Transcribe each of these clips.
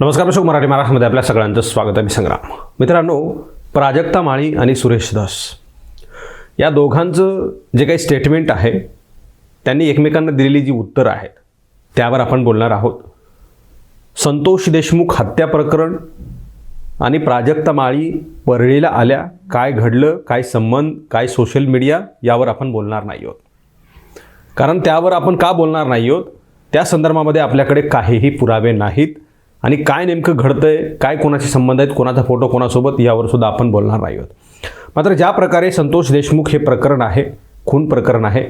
नमस्कार अशोक मराठी महाराष्ट्रामध्ये आपल्या सगळ्यांचं स्वागत आहे. मी संग्राम. मित्रांनो प्राजक्ता माळी आणि सुरेश दास या दोघांचं जे काही स्टेटमेंट आहे त्यांनी एकमेकांना दिलेली जी उत्तरं आहेत त्यावर आपण बोलणार आहोत. संतोष देशमुख हत्या प्रकरण आणि प्राजक्ता माळी परळीला आल्या काय घडलं काय संबंध काय सोशल मीडिया यावर आपण बोलणार नाही आहोत. कारण त्यावर आपण का बोलणार नाही आहोत? त्या संदर्भामध्ये आपल्याकडे काहीही पुरावे नाहीत. आणि काय नेमकं घडतंय काय कोणाशी संबंध आहेत कोणाचा फोटो कोणासोबत यावर सुद्धा आपण बोलणार नाही आहोत. मात्र ज्या प्रकारे संतोष देशमुख हे प्रकरण आहे खून प्रकरण आहे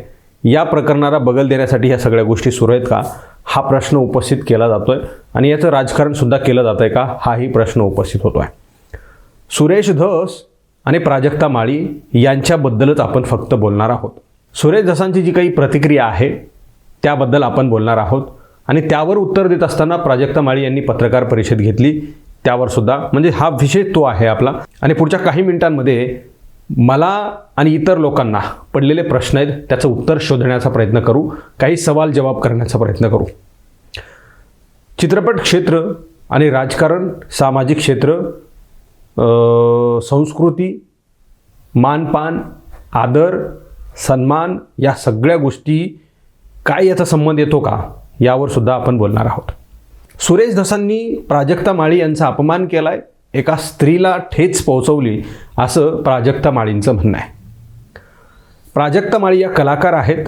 या प्रकरणाला बगल देण्यासाठी ह्या सगळ्या गोष्टी सुरू आहेत का? हा प्रश्न उपस्थित केला जातोय. आणि याचं राजकारणसुद्धा केलं जात आहे का? हाही प्रश्न उपस्थित होतो आहे सुरेश धस आणि प्राजक्ता माळी यांच्याबद्दलच आपण फक्त बोलणार आहोत. सुरेश धसांची जी काही प्रतिक्रिया आहे त्याबद्दल आपण बोलणार आहोत. आणि त्यावर उत्तर देत असताना प्राजक्ता माळी यांनी पत्रकार परिषद घेतली. त्यावर सुद्धा म्हणजे हा विषय तो आहे आपला. आणि पुढच्या काही मिनिटांमध्ये मला आणि इतर लोकांना पडलेले प्रश्न आहेत त्याचं उत्तर शोधण्याचा प्रयत्न करू. काही सवाल जवाब करण्याचा प्रयत्न करू. चित्रपट क्षेत्र आणि राजकारण सामाजिक क्षेत्र संस्कृती मानपान आदर सन्मान या सगळ्या गोष्टी काय याचा संबंध येतो का? यावर सुद्धा आपण बोलणार आहोत. सुरेश धसांनी प्राजक्ता माळी यांचा अपमान केलाय. एका स्त्रीला ठेच पोहोचवली असं प्राजक्ता माळींचं म्हणणं आहे. प्राजक्ता माळी या कलाकार आहेत.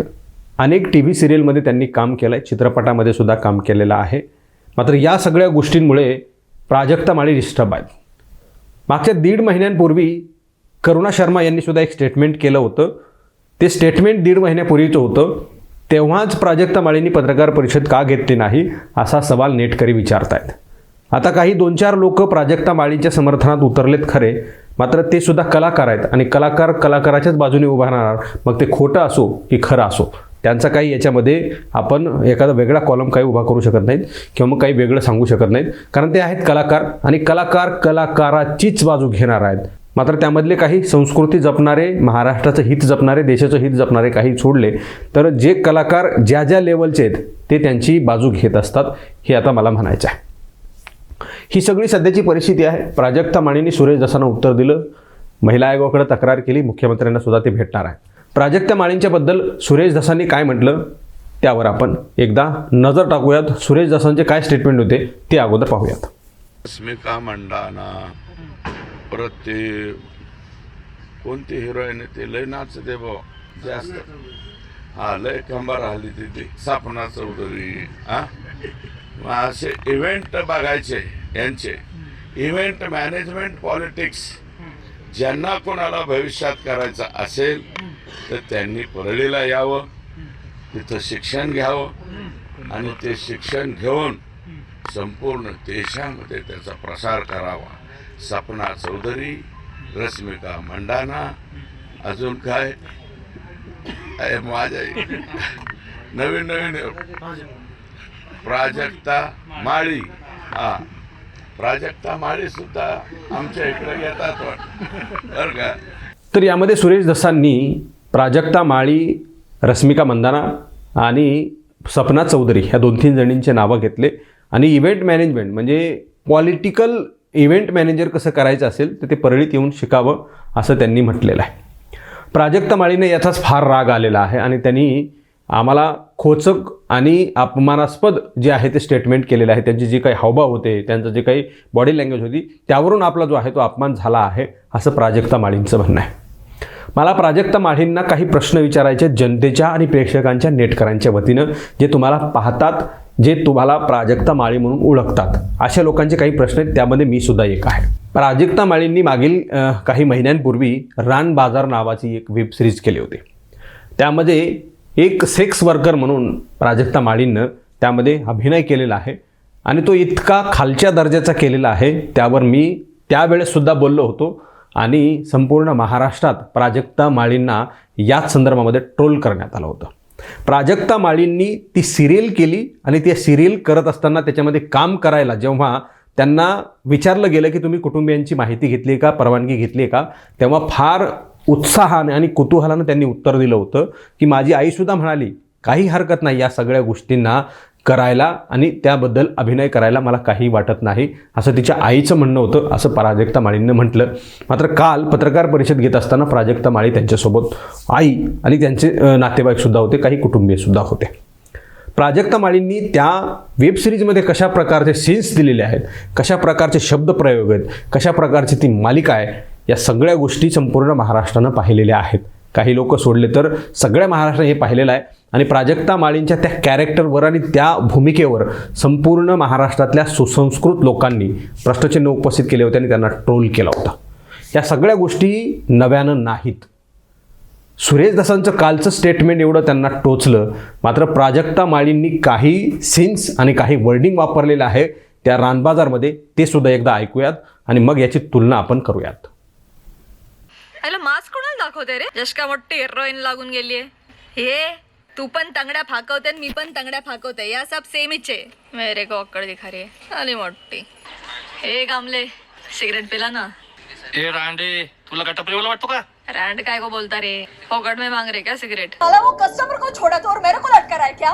अनेक टी व्ही सिरियलमध्ये त्यांनी काम केलं आहे चित्रपटामध्ये सुद्धा काम केलेलं आहे. मात्र या सगळ्या गोष्टींमुळे प्राजक्ता माळी डिस्टर्ब आहेत. मागच्या दीड महिन्यांपूर्वी करुणा शर्मा यांनी सुद्धा एक स्टेटमेंट केलं होतं. ते स्टेटमेंट दीड महिन्यापूर्वीचं होतं. तेव्हाच प्राजक्ता माळींनी पत्रकार परिषद का घेतली नाही असा सवाल नेटकरी विचारतायत. आता काही दोन चार लोक प्राजक्ता माळींच्या समर्थनात उतरलेत खरे मात्र ते सुद्धा कलाकार आहेत आणि कलाकार कलाकाराच्याच बाजूने उभा राहणार मग ते खोटं असो की खरं असो त्यांचा काही याच्यामध्ये आपण एखादा वेगळा कॉलम काही उभा करू शकत नाहीत किंवा मग काही वेगळं सांगू शकत नाहीत कारण ते आहेत कलाकार आणि कलाकार कलाकाराचीच बाजू घेणार आहेत. मात्र त्यामधले काही संस्कृती जपणारे महाराष्ट्राचं हित जपणारे देशाचं हित जपणारे काही सोडले तर जे कलाकार ज्या ज्या लेवलचे आहेत ते त्यांची बाजू घेत असतात हे आता मला म्हणायचं आहे. ही सगळी सध्याची परिस्थिती आहे. प्राजक्ता माळींनी सुरेश दसांना उत्तर दिलं. महिला आयोगाकडे तक्रार केली. मुख्यमंत्र्यांना सुद्धा ते भेटणार आहे. प्राजक्ता माळींच्याबद्दल सुरेश दसांनी काय म्हटलं? त्यावर आपण एकदा नजर टाकूयात. सुरेश दसांचे काय स्टेटमेंट होते ते अगोदर पाहूयात. मंडाना. परत ते कोणती हिरोईन आहे ते लय नाचते भाऊ. जास्त. हा लय खंबा राहिली तिथे. सापना चौधरी हा? मग असे इव्हेंट बघायचे यांचे. इव्हेंट मॅनेजमेंट पॉलिटिक्स ज्यांना कोणाला भविष्यात करायचं असेल तर त्यांनी परळीला यावं. तिथं शिक्षण घ्यावं. आणि ते शिक्षण घेऊन संपूर्ण देशामध्ये त्याचा प्रसार करावा. सपना चौधरी रश्मिका मंडाना अजून काय? माझ्या नवीन नवीन. प्राजक्ता माळी. हा. प्राजक्ता माळी सुद्धा आमच्या इकडे येतात वाटतं बरं का? तर यामध्ये सुरेश दसांनी प्राजक्ता माळी रश्मिका मंदाना आणि सपना चौधरी ह्या दोन तीन जणींचे नावं घेतले. आणि इव्हेंट मॅनेजमेंट म्हणजे पॉलिटिकल इव्हेंट मॅनेजर कसं करायचं असेल तर ते परळीत येऊन शिकावं असं त्यांनी म्हटलेलं आहे. प्राजक्ता माळीने याचाच फार राग आलेला आहे आणि त्यांनी आम्हाला खोचक आणि अपमानास्पद जे आहे ते स्टेटमेंट केलेलं आहे. त्यांची जी काही हावभाव होते त्यांचं जे काही बॉडी लँग्वेज होती त्यावरून आपला जो आहे तो अपमान झाला आहे असं प्राजक्ता माळींचं म्हणणं आहे. मला प्राजक्ता माळींना काही प्रश्न विचारायचे जनतेच्या आणि प्रेक्षकांच्या नेटकरांच्या वतीनं जे तुम्हाला पाहतात जे तुम्हाला प्राजक्ता माळी म्हणून ओळखतात. अशा लोकांचे काही प्रश्न आहेत त्यामध्ये मी सुद्धा एक आहे. प्राजक्ता माळींनी मागील काही महिन्यांपूर्वी रान बाजार नावाची एक वेब सिरीज केली होती. त्यामध्ये एक सेक्स वर्कर म्हणून प्राजक्ता माळींनं त्यामध्ये अभिनय केलेला आहे आणि तो इतका खालच्या दर्जाचा केलेला आहे त्यावर मी त्यावेळेससुद्धा बोललो होतो आणि संपूर्ण महाराष्ट्रात प्राजक्ता माळींना याच संदर्भामध्ये ट्रोल करण्यात आलं होतं. प्राजक्ता माळींनी ती सिरियल केली आणि त्या सिरियल करत असताना त्याच्यामध्ये काम करायला जेव्हा त्यांना विचारलं गेलं की तुम्ही कुटुंबियांची माहिती घेतली का परवानगी घेतली का तेव्हा फार उत्साहाने आणि कुतूहलानं त्यांनी उत्तर दिलं होतं की माझी आईसुद्धा म्हणाली काही हरकत नाही या सगळ्या गोष्टींना. करायला आणि त्याबद्दल अभिनय करायला मला काही वाटत नाही. असं तिच्या आईचं म्हणणं होतं असं प्राजक्ता माळींनी म्हटलं. मात्र काल पत्रकार परिषद घेत असताना प्राजक्ता माळी त्यांच्यासोबत आई आणि त्यांचे नातेवाईकसुद्धा होते काही कुटुंबीयसुद्धा होते. प्राजक्ता माळींनी त्या वेब सिरीजमध्ये कशा प्रकारचे सीन्स दिलेले आहेत कशा प्रकारचे शब्दप्रयोग आहेत कशा प्रकारची ती मालिका आहे या सगळ्या गोष्टी संपूर्ण महाराष्ट्रानं पाहिलेल्या आहेत. काही लोक सोडले तर सगळ्या महाराष्ट्राने हे पाहिलेलं आहे. आणि प्राजक्ता माळींच्या त्या कॅरेक्टरवर आणि त्या भूमिकेवर संपूर्ण महाराष्ट्रातल्या सुसंस्कृत लोकांनी प्रश्नचिन्ह उपस्थित केले होते आणि त्यांना ट्रोल केला होता. या सगळ्या गोष्टी नव्यानं नाहीत. सुरेश दासांचं कालचं स्टेटमेंट एवढं त्यांना टोचलं. मात्र प्राजक्ता माळींनी काही सीन्स आणि काही वर्डिंग वापरलेलं आहे. त्या रानबाजारमध्ये ते सुद्धा एकदा ऐकूयात आणि मग याची तुलना आपण करूयात. दाखवते रे. जशका मोठी हिरोईन लागून गेलीये. हे तू पण तंगड्या फाकवते आणि मी पण तंगड्या फाकवते. या सब सेमच आहे. मेरे को अक्कड दिखा रही है आली मोठी. हे कामले सिगरेट पिला ना. ए रांडे तुला का टपरीवाला वाटतो का? रैंड काय को बोलता रे? फोकट में मांग रहे क्या सिगरेट साला वो कस्टमर को छोड़ा था और मेरे को लटका रहा है क्या?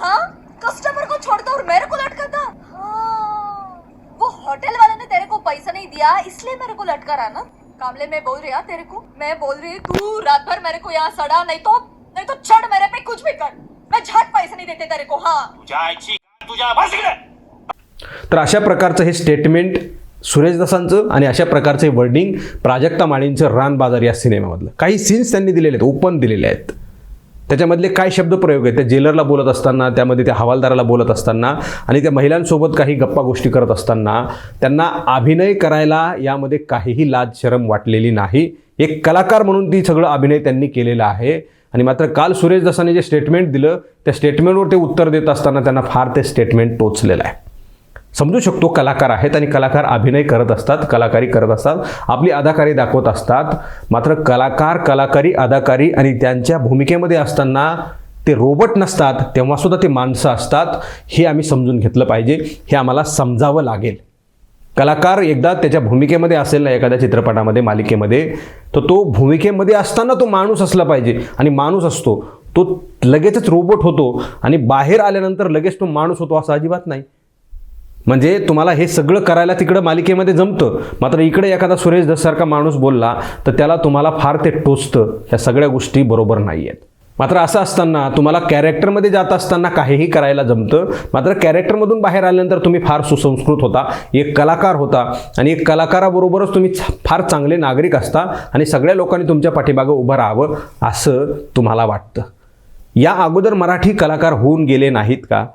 हाँ? कस्टमर को छोड़ता और मेरे को लटकाता? हाँ. वो होटल वाले ने तेरे को पैसा नहीं दिया इसलिए मेरे को लटका रहा ना? कामले मैं बोल रही हूँ तेरे को। मैं बोल रही हूँ तू रात भर मेरे को यहाँ सड़ा नहीं तो नहीं तो चढ़ मेरे पे कुछ भी कर। मैं झट पैसे नहीं देते तेरे को हाँ। तुझ्या आईची तुझ्या बस इकडे। तर अशा प्रकारचं हे स्टेटमेंट सुरेश दसांचं आणि अशा प्रकारचे वर्डिंग प्राजक्ता माळींचं रान बाजार या सिनेमामधलं काही सीन्स त्यांनी दिलेले आहेत ओपन दिलेले आहेत. त्याच्यामधले काय शब्दप्रयोग आहेत? त्या जेलरला बोलत असताना त्यामध्ये त्या हवालदाराला बोलत असताना आणि त्या महिलांसोबत काही गप्पा गोष्टी करत असताना त्यांना अभिनय करायला यामध्ये काहीही लाज शरम वाटलेली नाही. एक कलाकार म्हणून ती सगळं अभिनय त्यांनी केलेला आहे. आणि मात्र काल सुरेश दासाने जे स्टेटमेंट दिलं त्या स्टेटमेंटवर ते उत्तर देत असताना त्यांना फार ते स्टेटमेंट टोचलेलं आहे. समजू शकतो कलाकार आहेत आणि कलाकार अभिनय करत असतात कलाकारी करत असतात. आपली अदाकारी दाखवत असतात. मात्र कलाकार कलाकारी अदाकारी आणि त्यांच्या भूमिकेमध्ये असताना ते रोबोट नसतात तेव्हासुद्धा ते माणसं असतात हे आम्ही समजून घेतलं पाहिजे. हे आम्हाला समजावं लागेल. कलाकार एकदा त्याच्या भूमिकेमध्ये असेल ना एखाद्या चित्रपटामध्ये मालिकेमध्ये तर तो भूमिकेमध्ये असताना तो माणूस असला पाहिजे आणि माणूस असतो. तो लगेचच रोबोट होतो आणि बाहेर आल्यानंतर लगेच तो माणूस होतो असं अजिबात नाही. म्हणजे तुम्हाला हे सगळं करायला तिकडं मालिकेमध्ये जमतं. मात्र इकडे एखादा सुरेश दससारखा माणूस बोलला तर त्याला तुम्हाला फार ते टोचतं. ह्या सगळ्या गोष्टी बरोबर नाही आहेत मात्र असं असताना तुम्हाला कॅरेक्टरमध्ये जात असताना काहीही करायला जमतं. मात्र कॅरेक्टरमधून बाहेर आल्यानंतर तुम्ही फार सुसंस्कृत होता एक कलाकार होता आणि एक कलाकाराबरोबरच तुम्ही फार चांगले नागरिक असता आणि सगळ्या लोकांनी तुमच्या पाठीमागं उभं राहावं असं तुम्हाला वाटतं. या अगोदर मराठी कलाकार होऊन गेले नाहीत का?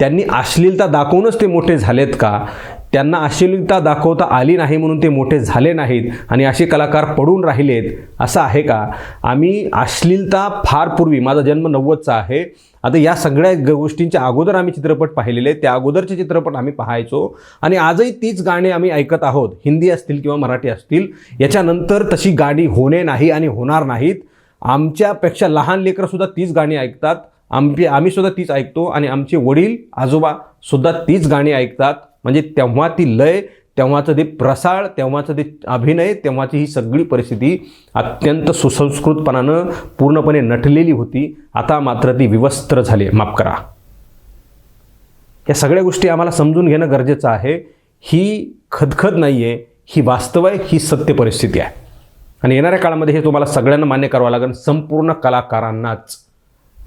त्यांनी अश्लीलता दाखवूनच ते मोठे झालेत का? त्यांना अश्लीलता दाखवता आली नाही म्हणून ते मोठे झाले नाहीत आणि असे कलाकार पडून राहिलेत असं आहे का? आम्ही अश्लीलता फार पूर्वी माझा जन्म नव्वदचा आहे. आता या सगळ्या गोष्टींच्या अगोदर आम्ही चित्रपट पाहिलेले त्या अगोदरचे चित्रपट आम्ही पाहायचो आणि आजही तीच गाणी आम्ही ऐकत आहोत. हिंदी असतील किंवा मराठी असतील. याच्यानंतर तशी गाणी होणे नाही आणि होणार नाहीत. आमच्यापेक्षा लहान लेकरंसुद्धा तीच गाणी ऐकतात. आमची आम्ही सुद्धा तीच ऐकतो आणि आमचे वडील आजोबा सुद्धा तीच गाणी ऐकतात. म्हणजे तेव्हा ती लय तेव्हाचं ते प्रसाळ तेव्हाचं ते अभिनय तेव्हाची ही सगळी परिस्थिती अत्यंत सुसंस्कृतपणानं पूर्णपणे नटलेली होती. आता मात्र ती विवस्त्र झाली माफ करा. या सगळ्या गोष्टी आम्हाला समजून घेणं गरजेचं आहे. ही खदखद नाही आहे ही वास्तव आहे. ही सत्य परिस्थिती आहे. आणि येणाऱ्या काळामध्ये हे तुम्हाला सगळ्यांना मान्य करावं लागेल. संपूर्ण कलाकारांनाच.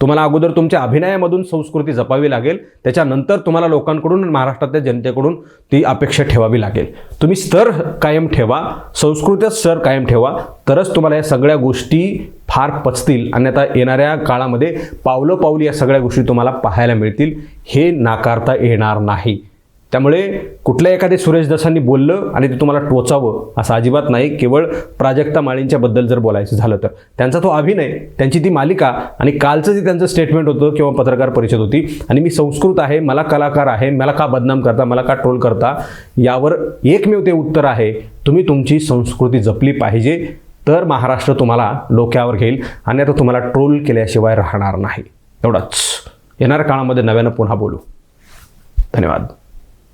तुम्हाला अगोदर तुमच्या अभिनयामधून संस्कृती जपावी लागेल त्याच्यानंतर तुम्हाला लोकांकडून महाराष्ट्रातल्या जनतेकडून ती अपेक्षा ठेवावी लागेल. तुम्ही स्तर कायम ठेवा संस्कृतीचा स्तर कायम ठेवा तरच तुम्हाला या सगळ्या गोष्टी फार पचतील. आणि आता येणाऱ्या काळामध्ये पावलं पावली या सगळ्या गोष्टी तुम्हाला पाहायला मिळतील. हे नाकारता येणार नाही. त्यामुळे कुठल्या एखाद्या सुरेश दसांनी बोललं आणि ते तुम्हाला टोचावं असं अजिबात नाही केवळ प्राजक्ता माळींच्याबद्दल जर बोलायचं झालं तर. त्यांचा तो अभिनय त्यांची ती मालिका आणि कालचं जे त्यांचं स्टेटमेंट होतं किंवा पत्रकार परिषद होती आणि मी संस्कृत आहे मला कलाकार आहे मला का बदनाम करता मला का ट्रोल करता यावर एकमेव ते उत्तर आहे तुम्ही तुमची संस्कृती जपली पाहिजे तर महाराष्ट्र तुम्हाला डोक्यावर घेईल आणि आता तुम्हाला ट्रोल केल्याशिवाय राहणार नाही. एवढंच. येणाऱ्या काळामध्ये नव्यानं पुन्हा बोलू. धन्यवाद.